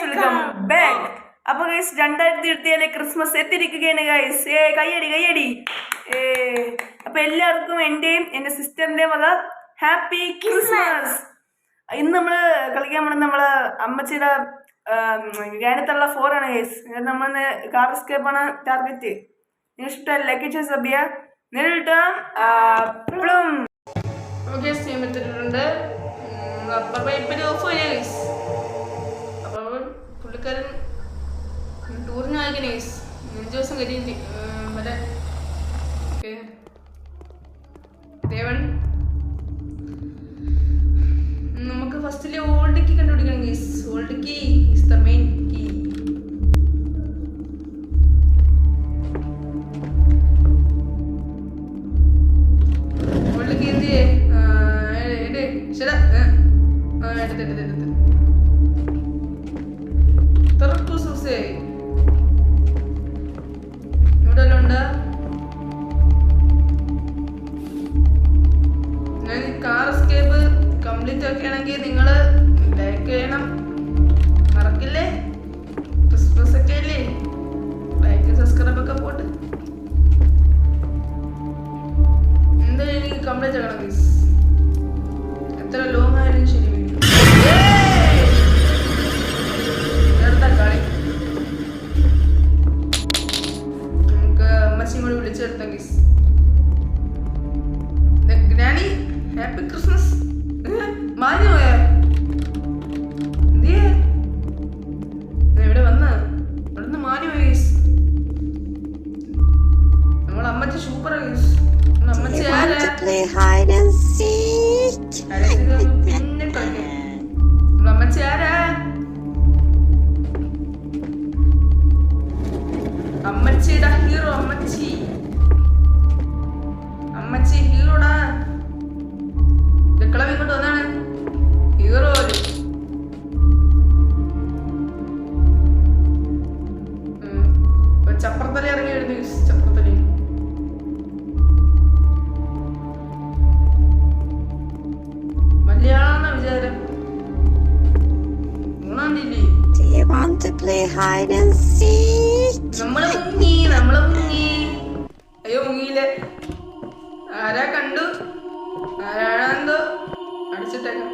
Welcome back അപ്പൊ guys രണ്ടായിരത്തി ഇരുപത്തിയേഴ് ക്രിസ്മസ് എത്തിയിരിക്കുകയാണ് ഗൈസ് ഏ കയ്യടി കയ്യടി ഏ അപ്പൊ എല്ലാവർക്കും എന്റെയും എന്റെ സിസ്റ്ററിന്റെയും വക ഹാപ്പി ക്രിസ്മസ് ഇന്ന് നമ്മൾ കളിക്കാൻ പോണത് നമ്മൾ അമ്മച്ചിയുടെ ഗ്രാനത്തുള്ള ഫോർ ആണ് ഗൈസ് നമ്മൾ കാർ എസ്കേപ്പ് ആണ് ടാർഗറ്റ് നിങ്ങൾ ഇഷ്ടമല്ല ലക്കി സബിയ നേരിട്ടാം പ്ലും ഓക്കെ സ്റ്റീം അപ്പം ഇപ്പം ഓഫ് ഗൈസ് പുള്ളിക്കാരൻ ടൂറിന് വാങ്ങിക്കണേ അഞ്ച് ദിവസം കഴിഞ്ഞിട്ട് മറ്റേ ദേവൻ. നമുക്ക് ഫസ്റ്റിലെ ഓൾഡ് കീ കണ്ടുപിടിക്കണം guys old key is the main അമ്മച്ചിയും കൂടി വിളിച്ചെടുത്ത guys granny happy Christmas hide and seek? നമ്മൾ മുങ്ങി നമ്മൾ മുങ്ങി. അയ്യോ മുങ്ങിയില്ല? ആരാ കണ്ടു? ആരാണെന്തോ അടിച്ചിട്ടേക്കാം.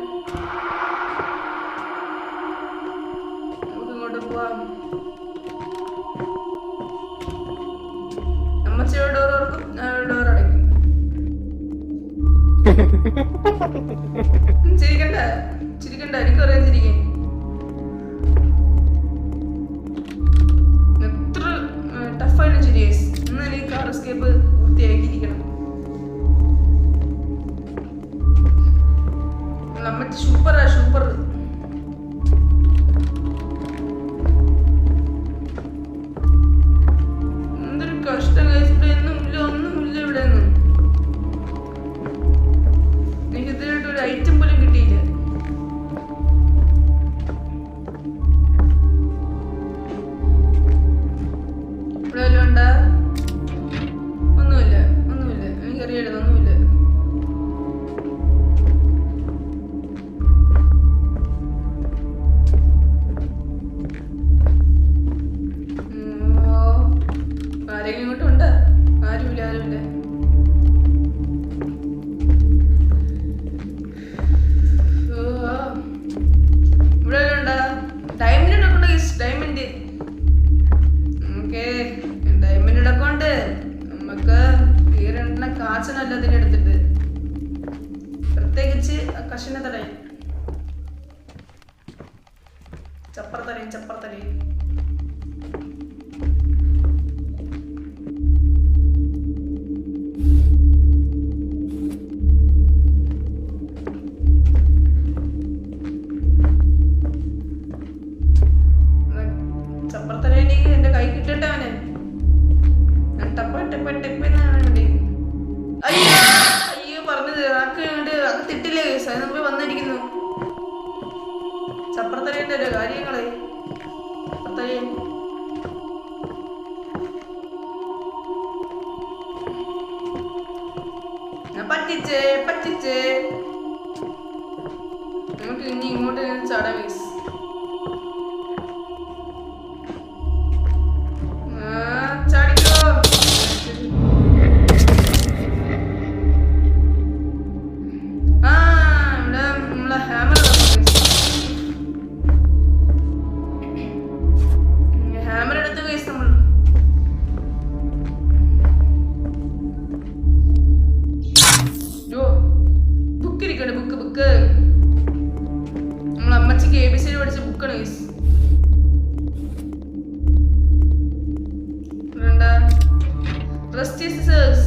നമുക്ക് ഇങ്ങോട്ട് പോവാം അമ്മച്ചിയുടെ ഡോർ ഓർക്കും ഞാൻ ഡോർ അടയ്ക്കും. ചിരിക്കണ്ട. ചിരിക്കണ്ട. എനിക്കറിയാൻ ചിരിക്കാൻ. എസ്കേപ്പ് പൂർത്തിയാക്കിയിരിക്കണം. നമ്മൾ സൂപ്പറാ സൂപ്പർ ഞാൻ പറ്റിച്ചേ പറ്റിച്ചേ. നമുക്ക് ഇനി ഇങ്ങോട്ട് ചാടാം കേസ് Trust is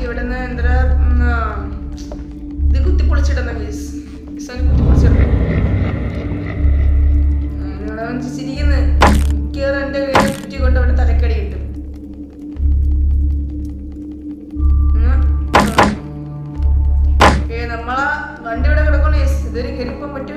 നമുക്ക് ഇവിടെ നിന്ന് എന്താ ഇത് കുത്തിപ്പൊളിച്ചിടണം മീസ് മിസ്സാണ് കുത്തിപ്പൊളിച്ചിടണം. ഇവിടെ ചിരിക്കുന്നത് മിക്കവാറും എന്റെ വീട് ചുറ്റിക്കൊണ്ട് അവിടെ തലക്കടി കിട്ടും. നമ്മളാ വണ്ടി ഇവിടെ കിടക്കണേ ഇതൊരു കെരിപ്പം പറ്റും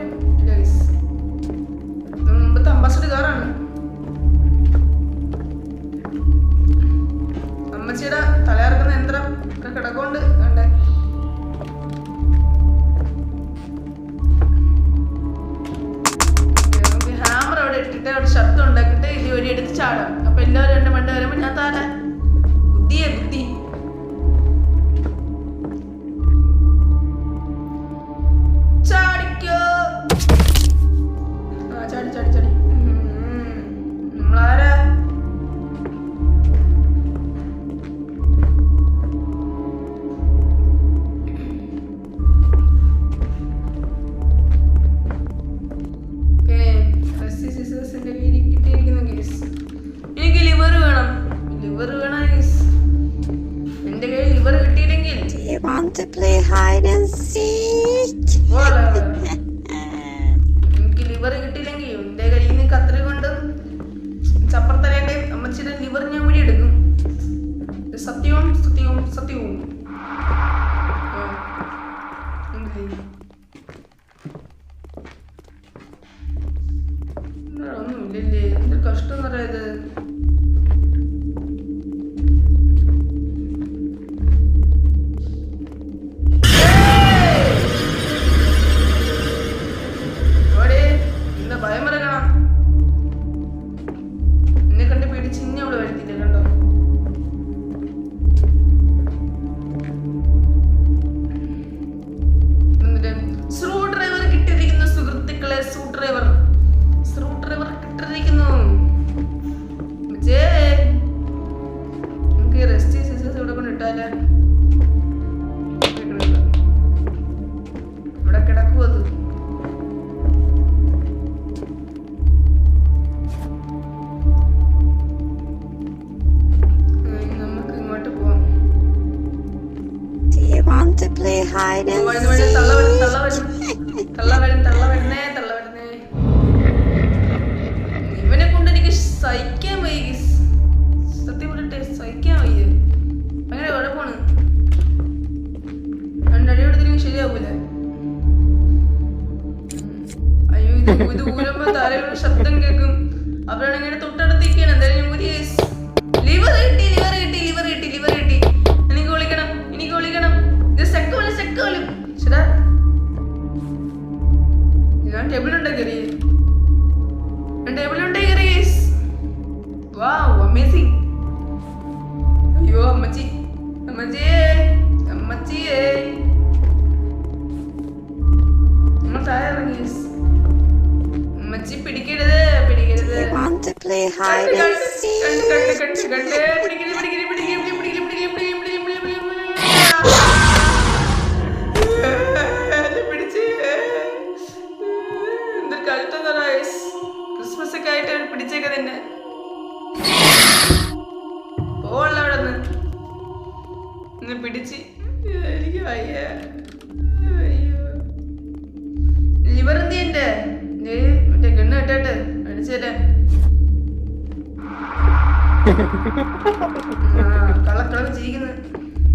കള്ളക്കളവ് ജീവിക്കുന്ന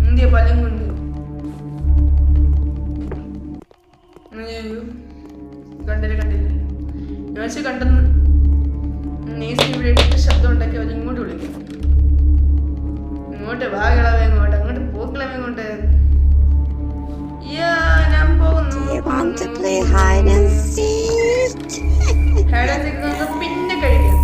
ഇന്ത്യ പല്ലും കൊണ്ട് കണ്ടില്ല കണ്ടില്ല? യോശ കണ്ടെന്ന് നീസ് ഇവിടെ ഇട്ടിട്ട് ശബ്ദം ഉണ്ടാക്കി അവർ ഇങ്ങോട്ട് വിളിക്കും. ഇങ്ങോട്ട് വാകളവേ ഇങ്ങോട്ട് അങ്ങോട്ട് പോക്കളവേ ഇങ്ങോട്ട്. ഞാൻ പോകുന്നു. പിന്നെ കഴിക്കാം.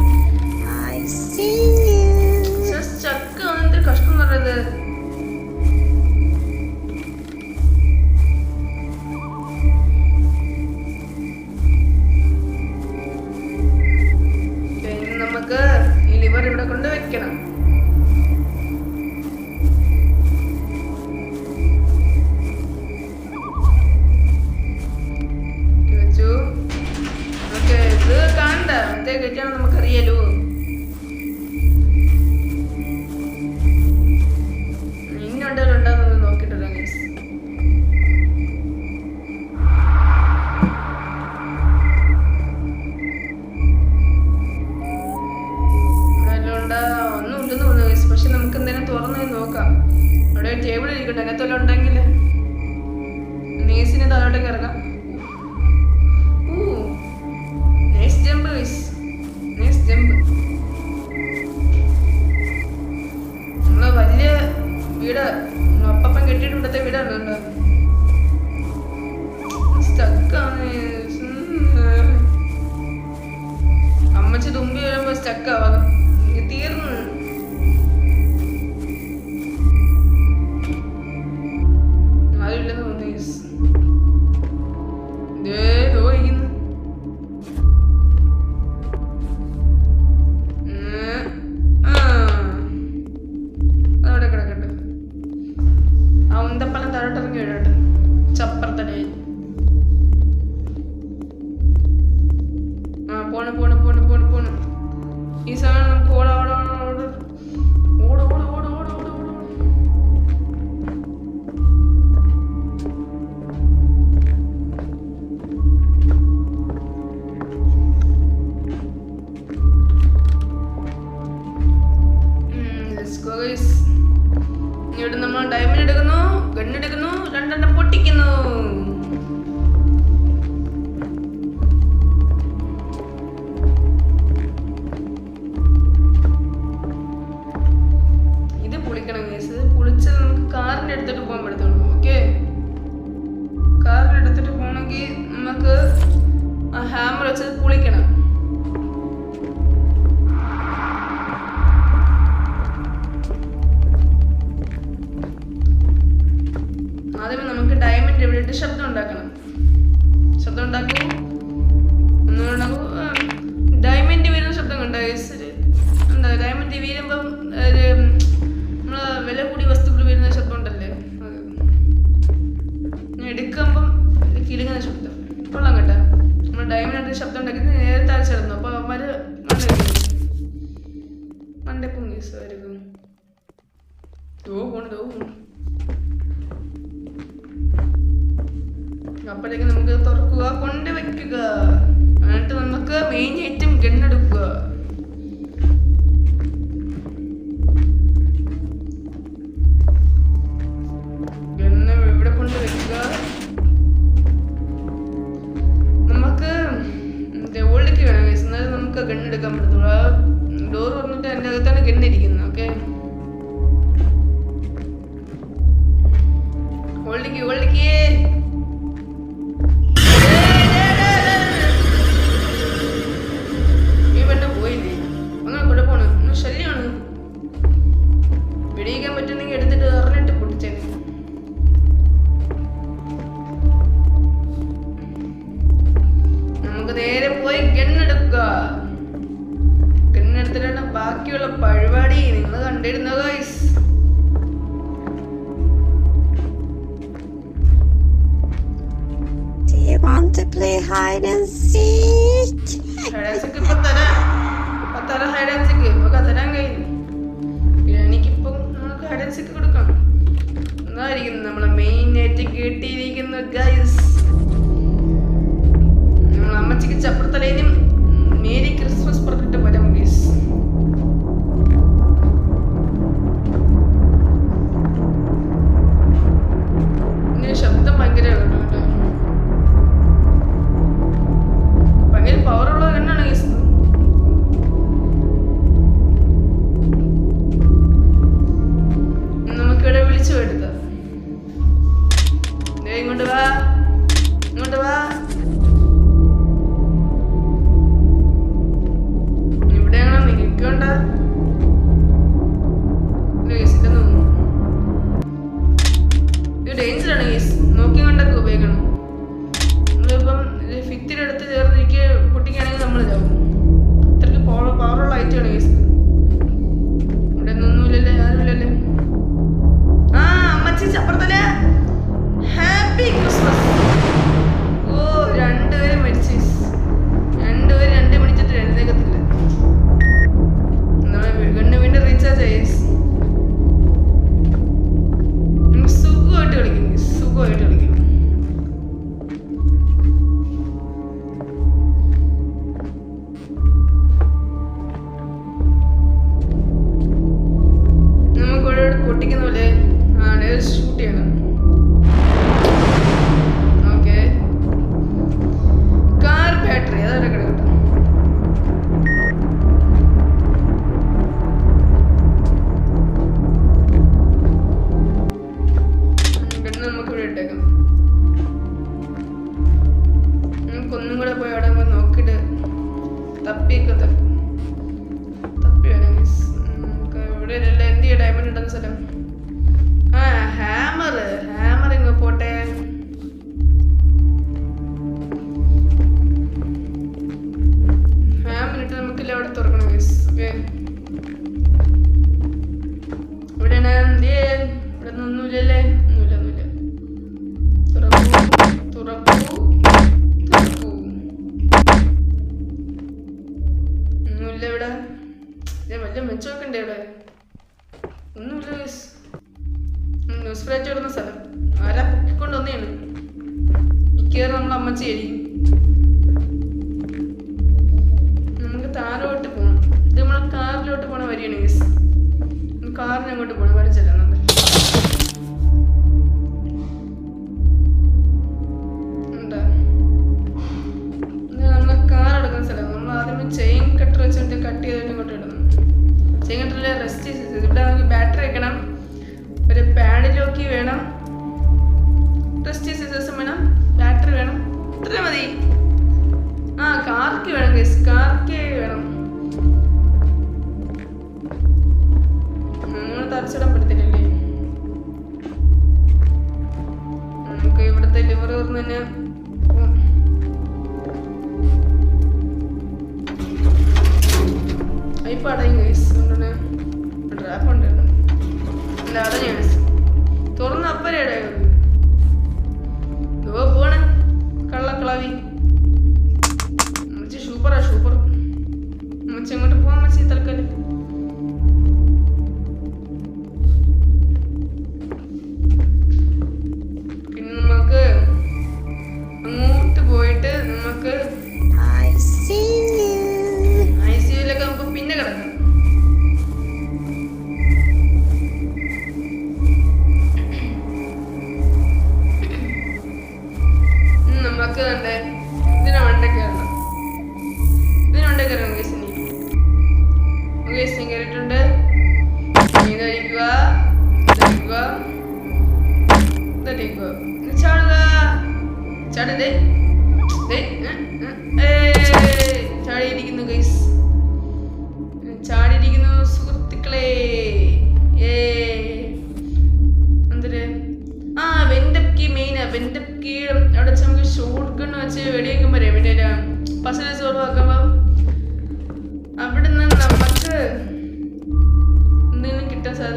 ഒരു ശബ്ദം ഉണ്ടാക്കി. നേരെ തലച്ചിടുന്നു അപ്പൊ അപ്പോൾ അവന്മാര് മണ്ടക്കുങ്ങി സാരിക്കും ഓ പോണ്ട് ഓ പോണ്ട് തുറക്കാൻ പറ്റത്തുള്ളൂ ആ ഡോർ തുറന്നിട്ട് എന്റെ അകത്താണ് കിടന്നിരിക്കുന്നത് ഓക്കെ ഹോൾഡിക്ക് ഹോൾഡിക്കേ കിട്ടിയിരിക്കുന്നു ഗൈസ് ഒന്നുമില്ല ഇവിടെ. വലിയ മെച്ചമൊക്കെ ഉണ്ട് ഇവിടെ. ഒന്നുമില്ല ന്യൂസ് ന്യൂസ് ഫ്ലാറ്റ് സ്ഥലം. ആരാ പൊക്കിക്കൊണ്ടുവന്നെയാണ് മിക്കവാറും നമ്മളമ്മച്ചി എഴുതി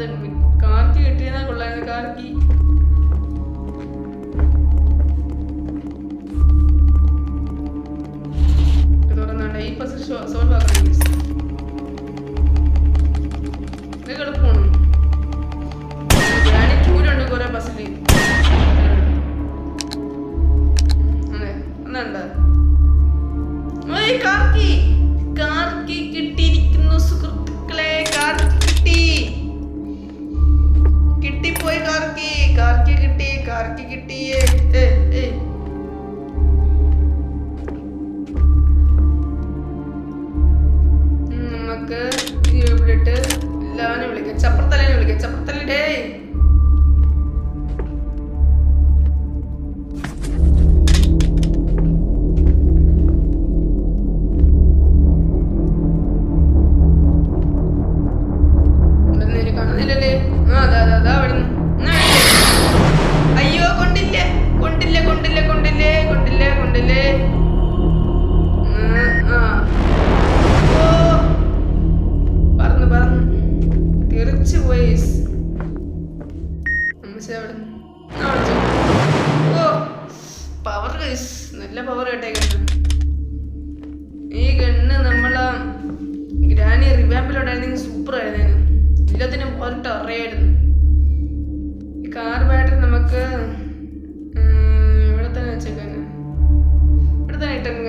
അത് കാർക്കി കിട്ടിയെന്നാ കൊള്ളായിരുന്നു കാർക്കി തുറന്നാണ്ട് ഈ പസിൽ സോൾവ് ആക്കണം നിങ്ങൾ എളുപ്പമാണ്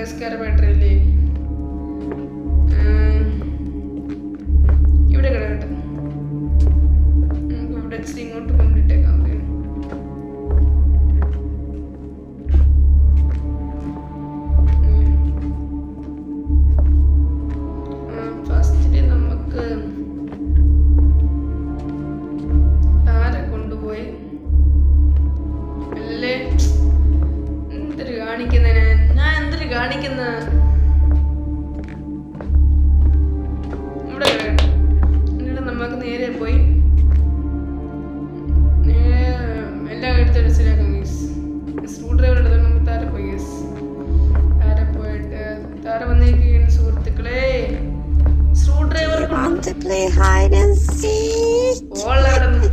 K S hide and seek.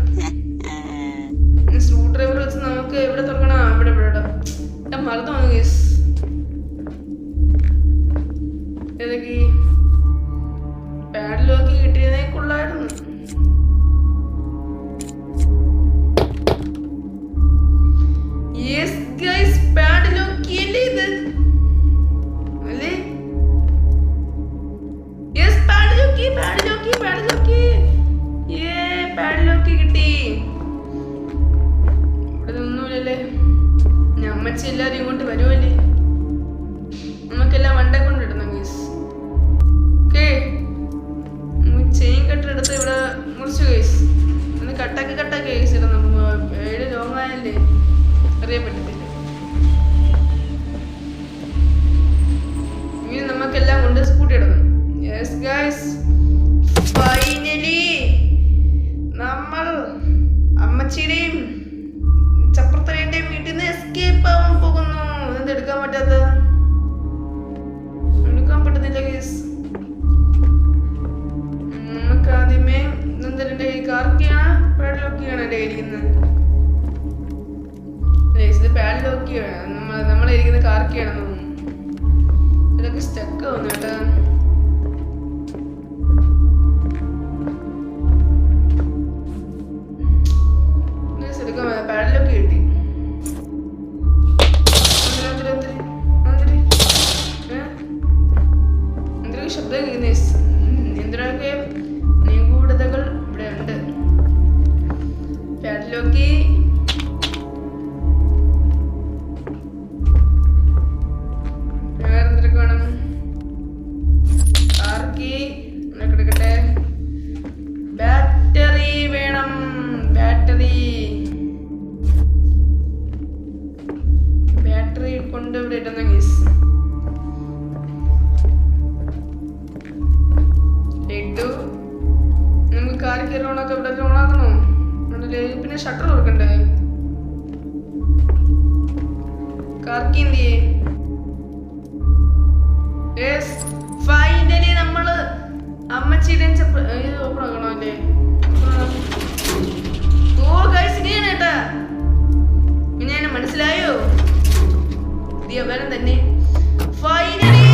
പ്രിയപ്പെട്ടിട്ടില്ല ഇനി നമുക്കെല്ലാം കൊണ്ട് സ്കൂട്ടി എടുക്കണം. യെസ് ഗൈസ് ഫൈനലി നമ്മൾ അമ്മച്ചിയുടെയും ചപ്രത്തലേന്റെയും വീട്ടിൽ നിന്ന് എസ്കേപ്പ് ആവാൻ പോകുന്നു. എന്തെടുക്കാൻ പറ്റാത്ത എടുക്കാൻ പറ്റുന്നില്ല ഗൈസ് നമുക്ക് ആദ്യമേ നന്ദനന്റെ കാർക്കിയാണ്? പെടലൊക്കെയാണ് ഡെയിലി നിന്ന്? ഇതിന്റെ ഷട്ടർ തുറക്കണ്ടേ? ഫൈനലി നമ്മൾ അമ്മച്ചിയുടെ ഇത് മനസ്സിലായോ? പുതിയ തന്നെ. ഫൈനലി